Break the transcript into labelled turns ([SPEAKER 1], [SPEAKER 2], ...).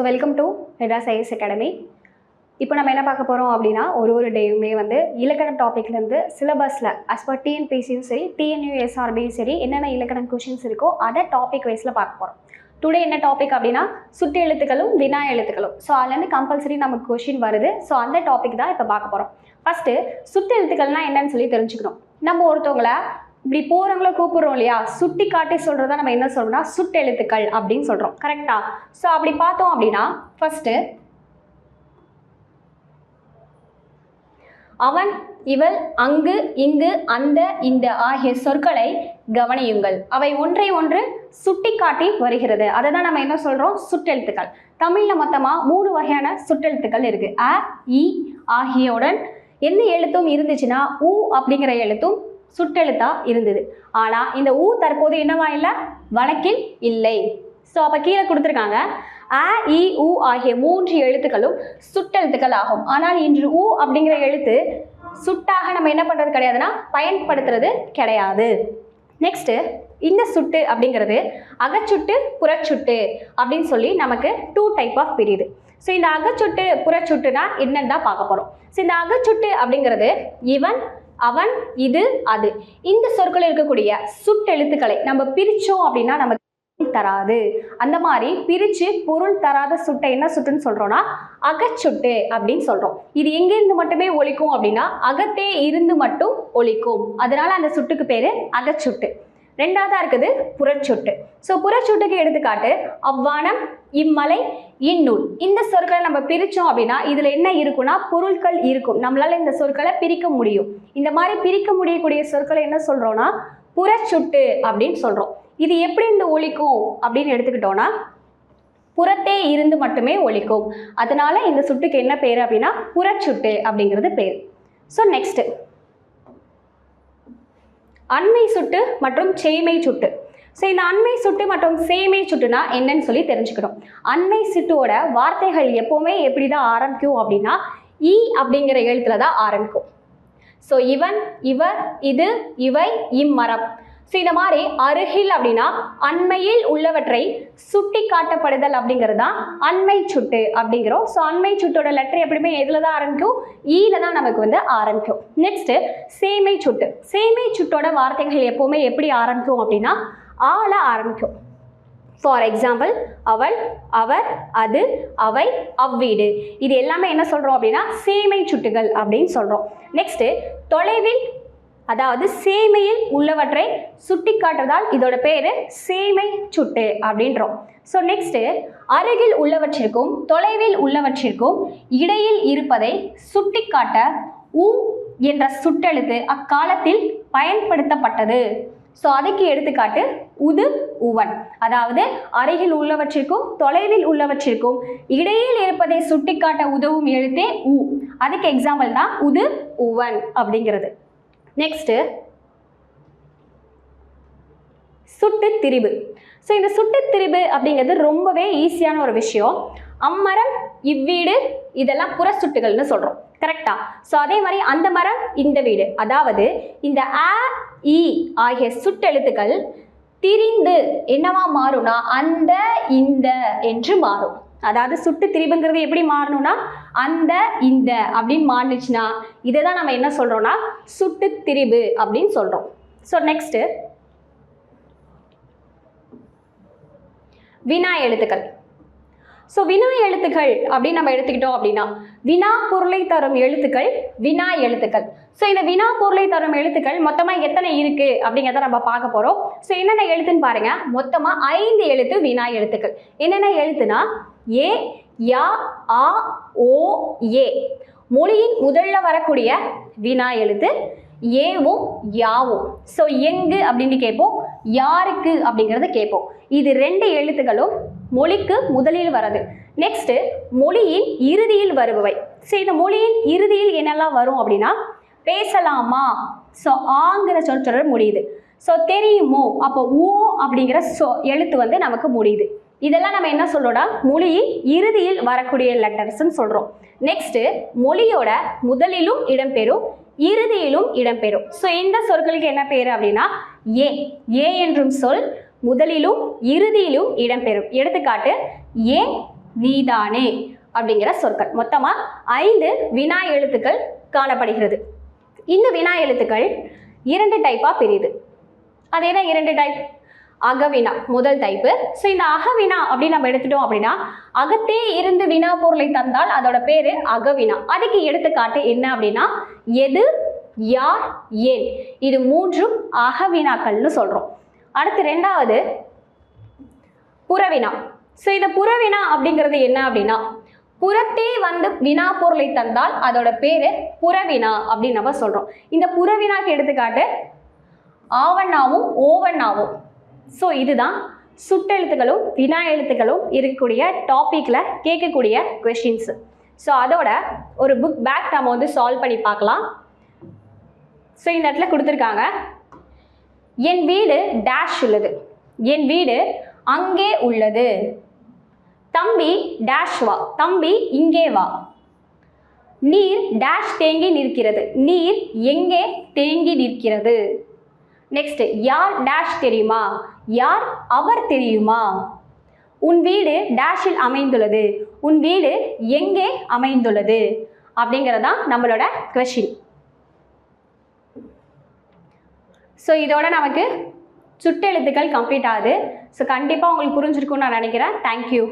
[SPEAKER 1] So welcome to Madras IAS academy இப்போ நம்ம என்ன பார்க்க போகிறோம் அப்படின்னா ஒரு ஒரு டேயுமே வந்து இலக்கணம் டாப்பிக்லேருந்து சிலபஸில் அஸ் பர் டிஎன்பிசியும் சரி டிஎன்யூஎஸ்ஆர்பியும் சரி என்னென்ன இலக்கணம் கொஷின்ஸ் இருக்கோ அதை டாபிக் வைஸில் பார்க்க போகிறோம் டுடே என்ன டாபிக் அப்படின்னா சுட்டு எழுத்துக்களும் வினா எழுத்துக்களும். ஸோ அதுலேருந்து கம்பல்சரி நமக்கு கொஷின் வருது. ஸோ அந்த டாபிக் தான் இப்போ பார்க்க போகிறோம் ஃபஸ்ட்டு சுட்டு எழுத்துக்கள்னால் என்னன்னு சொல்லி தெரிஞ்சுக்கணும். நம்ம ஒருத்தவங்கள இப்படி போகிறவங்கள கூப்பிடுறோம் இல்லையா? சுட்டி காட்டி சொல்கிறத நம்ம என்ன சொல்கிறோம்னா சுட்டெழுத்துக்கள் அப்படின்னு சொல்கிறோம் கரெக்டா ஸோ அப்படி பார்த்தோம் அப்படின்னா ஃபஸ்ட்டு அவன் இவள் அங்கு இங்கு அந்த இந்த ஆகிய சொற்களை கவனியுங்கள். அவை ஒன்றை ஒன்று சுட்டி காட்டி வருகிறது. அதை தான் நம்ம என்ன சொல்கிறோம் சுட்டெழுத்துக்கள். தமிழில் மொத்தமாக மூணு வகையான சுட்டெழுத்துக்கள் இருக்குது அ இ ஆகியோடன் எந்த எழுத்தும் இருந்துச்சுன்னா உ அப்படிங்கிற எழுத்தும் சுட்டெழுத்தாக இருந்தது. ஆனால் இந்த ஊ தற்போது என்னவா இல்லை? வழக்கில் இல்லை. ஸோ அப்போ கீழே கொடுத்துருக்காங்க அ இ உ ஆகிய மூன்று எழுத்துக்களும் சுட்டெழுத்துக்கள் ஆகும். ஆனால் இன்று உ அப்படிங்கிற எழுத்து சுட்டாக நம்ம என்ன பண்ணுறது கிடையாதுன்னா பயன்படுத்துறது கிடையாது. நெக்ஸ்ட்டு இந்த சுட்டு அப்படிங்கிறது அகச்சுட்டு புறச்சுட்டு அப்படின்னு சொல்லி நமக்கு டூ டைப் ஆஃப் பிரியுது. ஸோ இந்த அகச்சுட்டு புறச்சுட்டுனா என்னன்னு தான் பார்க்க போகிறோம் ஸோ இந்த அகச்சுட்டு அப்படிங்கிறது இவன் அவன் இது அது. இந்த சொற்கள் இருக்கக்கூடிய சுட்டெழுத்துக்களை நம்ம பிரித்தோம் அப்படின்னா நமக்கு தராது. அந்த மாதிரி பிரித்து பொருள் தராத சுட்டை என்ன சுட்டுன்னு சொல்கிறோன்னா அகச்சுட்டு அப்படின்னு சொல்கிறோம் இது எங்கேருந்து மட்டுமே ஒழிக்கும் அப்படின்னா அகத்தே இருந்து மட்டும் ஒழிக்கும் அதனால அந்த சுட்டுக்கு பேர் அகச்சுட்டு. ரெண்டாவதாக இருக்குது புறச்சுட்டு. ஸோ புறச்சொட்டுக்கு எடுத்துக்காட்டு அவ்வானம் இம்மலை இந்நூல். இந்த சொற்களை நம்ம பிரித்தோம் அப்படின்னா இதில் என்ன இருக்குன்னா பொருட்கள் இருக்கும். நம்மளால் இந்த சொற்களை பிரிக்க முடியும். இந்த மாதிரி பிரிக்க முடியக்கூடிய சொற்களை என்ன சொல்கிறோன்னா புறச்சுட்டு அப்படின்னு சொல்கிறோம் இது எப்படி இந்த ஒழிக்கும் அப்படின்னு எடுத்துக்கிட்டோன்னா புறத்தே இருந்து மட்டுமே ஒழிக்கும் அதனால இந்த சுட்டுக்கு என்ன பேர் அப்படின்னா புறச்சுட்டு அப்படிங்கிறது பேர். ஸோ நெக்ஸ்ட்டு அண்மை சுட்டு மற்றும் சேமை சுட்டு. ஸோ இந்த அண்மை சுட்டு மற்றும் சேமை சுட்டுனா என்னன்னு சொல்லி தெரிஞ்சுக்கணும். அண்மை சுட்டுவோட வார்த்தைகள் எப்போவுமே எப்படி தான் ஆரம்பிக்கும் அப்படின்னா இ அப்படிங்கிற எழுத்துல தான் ஆரம்பிக்கும். ஸோ இவன் இவர் இது இவை இம்மரம். ஸோ இந்த மாதிரி அருகில் அப்படின்னா அண்மையில் உள்ளவற்றை சுட்டி காட்டப்படுதல் அப்படிங்கிறது தான் அண்மை சுட்டு அப்படிங்கிறோம். ஸோ அண்மை சுட்டோட லெட்டர் எப்படியுமே எதில் தான் ஆரம்பிக்கும்? E ஈல தான் நமக்கு வந்து ஆரம்பிக்கும். நெக்ஸ்ட்டு சேமை சுட்டு. சேமை சுட்டோட வார்த்தைகள் எப்போவுமே எப்படி ஆரம்பிக்கும் அப்படின்னா ஆல ஆரம்பிக்கும். ஃபார் எக்ஸாம்பிள் அவள் அவர் அது அவை அவ்வீடு. இது எல்லாமே என்ன சொல்கிறோம் அப்படின்னா சேமை சுட்டுகள் அப்படின்னு சொல்கிறோம் நெக்ஸ்ட்டு தொலைவில் அதாவது சேமையில் உள்ளவற்றை சுட்டி காட்டுறதால் இதோட பேர் சேமை சுட்டு அப்படின்றோம். ஸோ நெக்ஸ்ட்டு அருகில் உள்ளவற்றிற்கும் தொலைவில் உள்ளவற்றிற்கும் இடையில் இருப்பதை சுட்டி காட்ட உ என்ற சுட்டெழுத்து அக்காலத்தில் பயன்படுத்தப்பட்டது. ஸோ அதுக்கு எடுத்துக்காட்டு உது உவன். அதாவது அருகில் உள்ளவற்றிற்கும் தொலைவில் உள்ளவற்றிற்கும் இடையில் இருப்பதை சுட்டிக்காட்ட உதவும் எழுத்தே உ. அதுக்கு எக்ஸாம்பிள் தான் உது உவன் அப்படிங்கிறது. நெக்ஸ்ட்டு சுட்டு திரிபு. ஸோ இந்த சுட்டு திரிபு அப்படிங்கிறது ரொம்பவே ஈஸியான ஒரு விஷயம். அம்மரம் இவ்வீடு இதெல்லாம் புற சுட்டுகள்னு சொல்கிறோம் கரெக்டா ஸோ அதே மாதிரி அந்த மரம் இந்த வீடு. அதாவது இந்த அ இ ஆகிய சுட்டெழுத்துக்கள் திரிந்து என்னவா மாறும்னா அந்த இந்த என்று மாறும். அதாவது சுட்டு திரிபுங்கிறது எப்படி மாறணும்னா அந்த இந்த அப்படின்னு மாறுனுச்சுன்னா இதை தான் நம்ம என்ன சொல்கிறோம்னா சுட்டு திரிபு அப்படின்னு சொல்கிறோம் ஸோ நெக்ஸ்ட்டு வினா எழுத்துக்கள். ஸோ வினா எழுத்துக்கள் அப்படின்னு நம்ம எடுத்துக்கிட்டோம் அப்படின்னா வினா பொருளை தரும் எழுத்துக்கள் வினா எழுத்துக்கள். ஸோ இந்த வினா பொருளை தரும் எழுத்துக்கள் மொத்தமாக எத்தனை இருக்குது அப்படிங்கிறத நம்ம பார்க்க போகிறோம் ஸோ என்னென்ன எழுத்துன்னு பாருங்க. மொத்தமாக ஐந்து எழுத்து வினா எழுத்துக்கள். என்னென்ன எழுத்துனா ஏ யா ஆ ஓ ஏ. மொழியின் முதல்ல வரக்கூடிய வினா எழுத்து ஏவும் யாவும். ஸோ எங்கு அப்படின்னு கேட்போம். யாருக்கு அப்படிங்கிறத கேட்போம். இது ரெண்டு எழுத்துக்களும் மொழிக்கு முதலில் வரது. நெக்ஸ்ட்டு மொழியின் இறுதியில் வருபவை. ஸோ இந்த மொழியின் இறுதியில் என்னெல்லாம் வரும் அப்படின்னா பேசலாமா? ஸோ ஆங்கிற சொல்கிற முடியுது. ஸோ தெரியுமோ? அப்போ ஓ அப்படிங்கிற சொ எழுத்து வந்து நமக்கு முடியுது. இதெல்லாம் நம்ம என்ன சொல்றோம்னா மொழியின் இறுதியில் வரக்கூடிய லெட்டர்ஸ்ன்னு சொல்கிறோம் நெக்ஸ்ட்டு மொழியோட முதலிலும் இடம்பெறும் இறுதியிலும் இடம்பெறும். ஸோ இந்த சொற்களுக்கு என்ன பேர் அப்படின்னா ஏ. ஏ என்றும் சொல் முதலிலும் இறுதியிலும் இடம்பெறும். எடுத்துக்காட்டு ஏ நீதானே அப்படிங்கிற சொற்கள். மொத்தமாக ஐந்து வினா எழுத்துக்கள் காணப்படுகிறது. இந்த வினா எழுத்துக்கள் இரண்டு டைப்பாக பிரியுது. அது என்ன இரண்டு டைப் அகவினா முதல் டைப்பு ஸோ இந்த அகவினா அப்படின்னு நம்ம எடுத்துட்டோம் அப்படின்னா அகத்தே இருந்து வினா பொருளை தந்தால் அதோட பேர் அகவினா. அதுக்கு எடுத்துக்காட்டு என்ன அப்படின்னா எது யார் ஏன். இது மூன்றும் அகவினாக்கள்னு சொல்கிறோம் அடுத்து ரெண்டாவது புறவினா. ஸோ இந்த புறவினா அப்படிங்கிறது என்ன அப்படின்னா புறத்தே வந்து வினா பொருளை தந்தால் அதோட பேர் புறவினா அப்படின்னு நம்ம சொல்கிறோம் இந்த புறவினாக்கு எடுத்துக்காட்டு ஆவண்ணாவும் ஓவண்ணாவும். ஸோ இதுதான் சுட்டெழுத்துக்களும் வினா எழுத்துக்களும் இருக்கக்கூடிய டாப்பிக்கில் கேட்கக்கூடிய கொஷின்ஸு ஸோ அதோட ஒரு புக் பேக் நம்ம வந்து சால்வ் பண்ணி பார்க்கலாம். ஸோ இந்த இடத்துல கொடுத்துருக்காங்க என் வீடு டேஷ் உள்ளது. என் வீடு அங்கே உள்ளது. தம்பி டேஷ் வா. தம்பி இங்கே வா. நீர் டேஷ் தேங்கி நிற்கிறது. நீர் எங்கே தேங்கி நிற்கிறது? நெக்ஸ்ட் யார் டேஷ் தெரியுமா? யார் அவர் தெரியுமா? உன் வீடு டேஷில் அமைந்துள்ளது. உன் வீடு எங்கே அமைந்துள்ளது? அப்படிங்கிறதான் நம்மளோட கொஷின் ஸோ இதோட நமக்கு சுட்டெழுத்துக்கள் கம்ப்ளீட் ஆகுது. ஸோ கண்டிப்பாக உங்களுக்கு புரிஞ்சிருக்கும்னு நான் நினைக்கிறேன். தேங்க்யூ